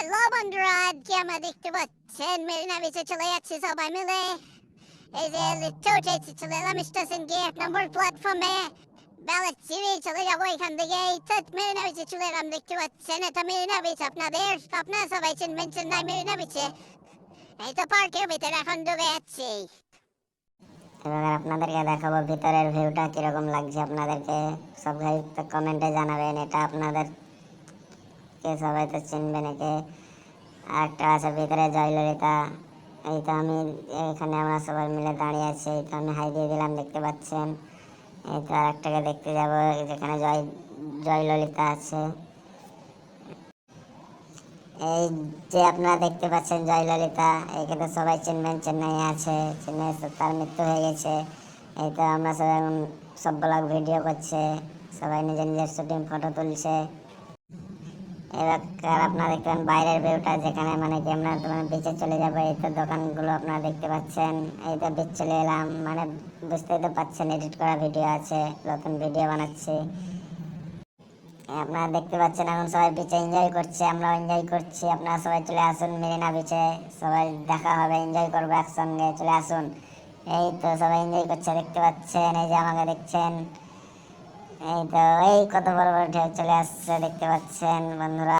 Hello বন্ধুরা আজকে আমরা দেখতে পাচ্ছেন? মেরিনা বিচে চলে যাচ্ছি সবাই মিলে। এই যে উঠেছি চলে এলাম স্টেশন গিয়ে এক নম্বর প্ল্যাটফর্মে বেলা চিড়ে চলে যাব এখান থেকে। মেরিনা বিচে চলে এলাম, দেখতে পাচ্ছেন? এটা মেরিনা বিচ, আপনাদের আপনারা সবাই চিনবেন, চেন্নাই মেরিনা বিচে। এই তো পার্কের ভিতরে এখন ঢুকে যাচ্ছি। এবার আপনাদেরকে দেখাবো ভিতরের ভিউটা কীরকম লাগছে। আপনাদেরকে সবাই কমেন্টে জানাবেন, এটা আপনাদের কে সবাই তো চিনবেন একে আর একটা আছে ভিতরে জয়ললিতা। এই তো আমি এখানে আমরা সবাই মিলে দাঁড়িয়ে আছি, এই তো আমি হাই দিয়ে দিলাম, দেখতে পাচ্ছেন। এই তো আর একটাকে দেখতে যাব, যেখানে জয়, জয়ললিতা আছে। এই যে আপনারা দেখতে পাচ্ছেন জয়ললিতা, একে তো সবাই চিনবেন চেন্নাই আছে চেন্নাই তার মৃত্যু হয়ে গেছে। এই তো আমরা সবাই সব ব্লগ ভিডিও করছে, সবাই নিজের নিজের শুটিং ফটো তুলছে। এবার আপনারা দেখবেন বাইরের ভিউটা যেখানে মানে কি আমরা তোমার বিচে চলে যাব, এই তো দোকানগুলো আপনারা দেখতে পাচ্ছেন। এই তো বিচ চলে এলাম মানে বুঝতেই তো পাচ্ছেন এডিট করা ভিডিও আছে, নতুন ভিডিও বানাচ্ছি। আপনারা দেখতে পাচ্ছেন এখন সবাই বিচে এনজয় করছে, আমরাও এনজয় করছি। আপনারা সবাই চলে আসুন মেরিনা বিচে সবাই দেখা হবে এনজয় করব একসঙ্গে, চলে আসুন। এই তো সবাই এনজয় করছে, দেখতে পাচ্ছেন, এই যে আমাকে দেখছেন। এই তো এই কত বড় বড় ঢেউ চলে আসছে দেখতে পাচ্ছেন বন্ধুরা।